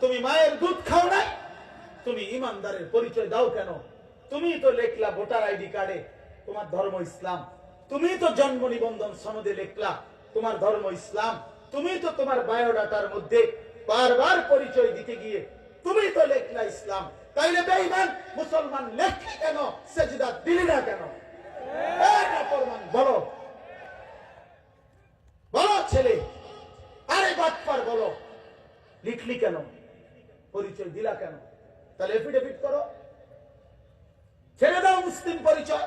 তুমি মায়ের দুধ খাও নাই তুমি ইমানদারের পরিচয় দাও কেন? তুমি তো লেখলা ভোটার আইডি কার্ডে তোমার ধর্ম ইসলাম। তুমি তো জন্ম নিবন্ধন সনদে লেখলা তোমার ধর্ম ইসলাম। তুমি তো তোমার বায়োডাটার মধ্যে বারবার পরিচয় দিতে গিয়ে তুমি তো লেখলা ইসলাম। তাইলে বেঈমান, মুসলমান লেখলি কেন? সেজদা দিলি না কেন? বলো। বলো ছেলে, আরে বাটপার বলো। লিখলি কেন? পরিচয় দিলা কেন? তাহলে এফিডেভিট করো। ছেড়ে দাও মুসলিম পরিচয়।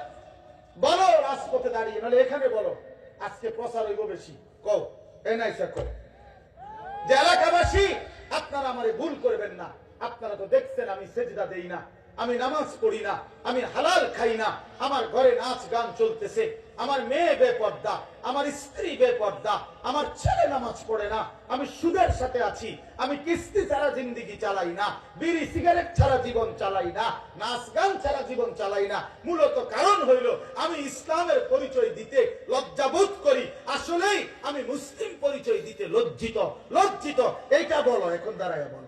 বলো, রাজপথে দাঁড়িয়ে, নাহলে এখানে বলো, আজকে প্রচার হইব বেশি। কও এনআই নাই কও। যে এলাকাবাসী, আপনারা আমারে ভুল করবেন না। আপনারা তো দেখছেন, আমি সেজদা দেই না। আমি নামাজ পড়ি না, আমি হালাল খাই না। আমার ঘরে নাচ গান চলতেছে, আমার মেয়ে বেপর্দা, আমার স্ত্রী বেপর্দা, আমার ছেলে নামাজ পড়ে না, আমি সুদের সাথে আছি, আমি কিস্তি ছাড়া জিন্দিগি চালাই না, বিড়ি, সিগারেট ছাড়া জীবন চালাই না, নাচ গান ছাড়া জীবন চালাই না। মূলত কারণ হইল, আমি ইসলামের পরিচয় দিতে লজ্জাবোধ করি। আসলেই আমি মুসলিম পরিচয় দিতে লজ্জিত লজ্জিত। এইটা বলো, এখন দাঁড়ায় বলো।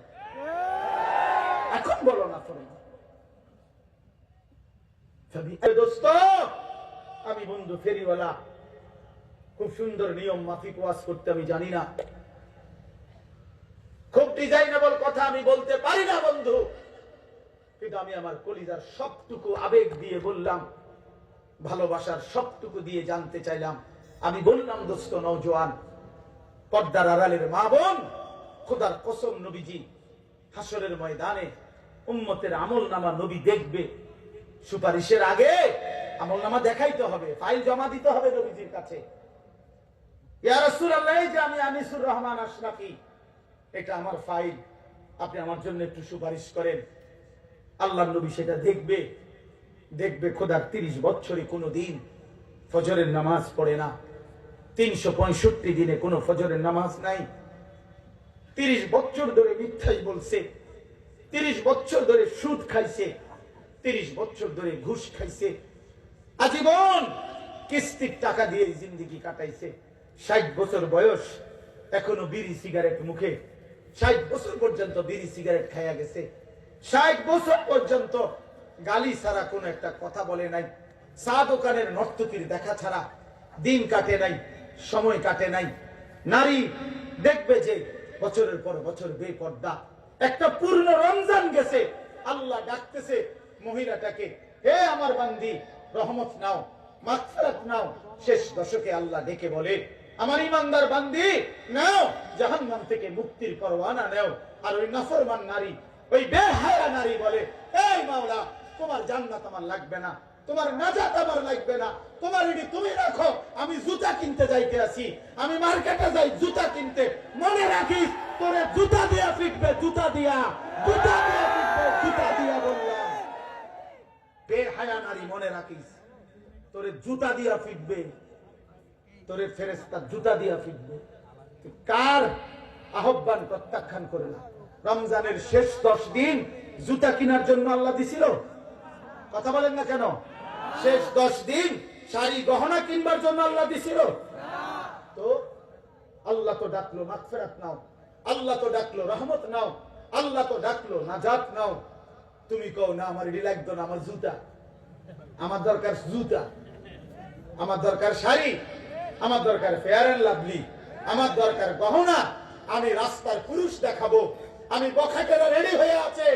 এখন বলো না ফোন দোস্ত, আমি বন্ধু ফেরিওয়ালা। খুব সুন্দর নিয়ম মাফিক ওয়াজ করতে আমি জানি না। খুব ডিজাইনেবল কথা আমি বলতে পারি না, বন্ধু। কিন্তু আমি আমার কলিজার সবটুকু আবেগ দিয়ে বললাম, ভালোবাসার সবটুকু দিয়ে জানতে চাইলাম। আমি বললাম, দোস্ত নৌজওয়ান পর্দার আড়ালের মা বোন, খোদার কসম নবীজি, হাসরের ময়দানে উম্মতের আমল নামা নবী দেখবে। সুপারিশের আগে আমল নামা দেখাইতে হবে, ফাইল জমা দিতে হবে নবীজির কাছে। দেখবে তিরিশ ফজরের নামাজ পড়ে না। তিনশো পঁয়ষট্টি দিনে কোনো ফজরের নামাজ নাই। তিরিশ বছর ধরে মিথ্যাই বলছে, তিরিশ বছর ধরে সুদ খাইছে। তিরিশ বছর ধরে ঘুষ খাইছে। আজীবন কিস্তির টাকা দিয়ে জিন্দিগি কাটাইছে। ষাট বছর বয়স, এখনও বিড়ি সিগারেট মুখে। ষাট বছর পর্যন্ত বিড়ি সিগারেট খাইয়া গেছে। ষাট বছর পর্যন্ত গালি ছাড়া কোনো একটা কথা বলে নাই। চা দোকানের নর্তকীর দেখা ছাড়া দিন কাটে নাই, সময় কাটে নাই। নারী দেখবে যে বছরের পর বছর বেপর্দা। একটা পূর্ণ রমজান গেছে, আল্লাহ ডাকতেছে মহিলাটাকে, হে আমার বান্দি, রহমত নাও, মাগফিরাত নাও। শেষ দশকে আল্লাহ ডেকে বলে, আমার ইমানদার বান্দি, নাও, জাহান্নাম থেকে মুক্তির পরওয়ানা নাও। আর ওই নাফরমান নারী, ওই বেহায়া নারী বলে, এই মাওলা, তোমার জান্নাত আমার লাগবে না, তোমার নাজাত আমার লাগবে না, তোমার এটি তুমি রাখো, আমি জুতা কিনতে যাইতে আছি, আমি মার্কেটে যাই, জুতা কিনতে। মনে রাখিস, তোরে জুতা দিয়া ফিটবে, জুতা দিয়া জুতা দিয়া ফিটবে, জুতা বেহায়া নারী মনে রাখিস। তোরে জুতা দিয়া ফিটবে। তোরে ফেরেস্তা জুতা দিয়া ফিটবে। কার আহ্বান প্রত্যাখ্যান করে না? রমজানের শেষ দশ দিন জুতা কেনার জন্য আল্লাহ দিছিল? কথা বলেন না কেন? শেষ দশ দিন শাড়ি গহনা কিনবার জন্য আল্লাহ দিছিল? তো আল্লাহ তো ডাকলো, মাগফিরাত নাও। আল্লাহ তো ডাকলো, রহমত নাও। আল্লাহ তো ডাকলো, নাজাত নাও। তুমি কও না, আমার এটি লাগতো না, আমার জুতা। আমার দরকার জুতা। আমার দরকার শাড়ি। আমার দরকার ফেয়ার এন্ড লাভলি আমার দরকার গহনা। আমি রাস্তার পুরুষ দেখাবো। আমি বখাটেরা রেডি হয়ে আছে।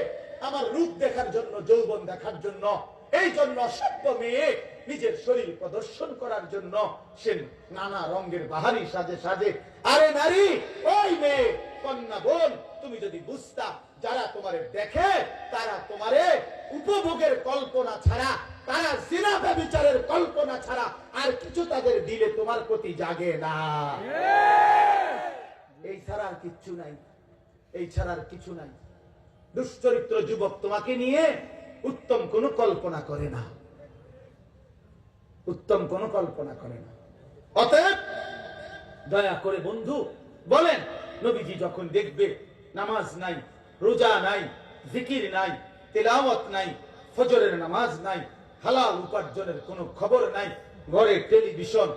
আমার রূপ দেখার জন্য, যৌবন দেখার জন্য। এই জন্য সভ্য মেয়ে নিজের শরীর প্রদর্শন করার জন্য সে নানা রঙের বাহারি সাজে সাজে। আরে নারী, ওই মেয়ে, কন্যা বোন, তুমি যদি বুঝতা যারা তোমারে দেখে তারা তোমারে উপভোগের কল্পনা ছাড়া তারা জিনা ব্যবিচারের কল্পনা ছাড়া আর কিছু তাদের দিলে তোমার প্রতি জাগে না। এই ছাড়া আর কিচ্ছু নাই। এই ছাড়া আর কিছু নাই। দুশ্চরিত্র যুবক তোমাকে নিয়ে উত্তম কোনো কল্পনা করে না। উত্তম কোনো কল্পনা করে না। অতএব দয়া করে বন্ধু বলেন নবীজি যখন দেখবে নামাজ নাই রোজা নাই, জিকির নাই, তেলাওয়াত নাই, ফজরের নামাজ নাই, হালাল উপার্জনের কোনো খবর নাই, ঘরে টেলিভিশন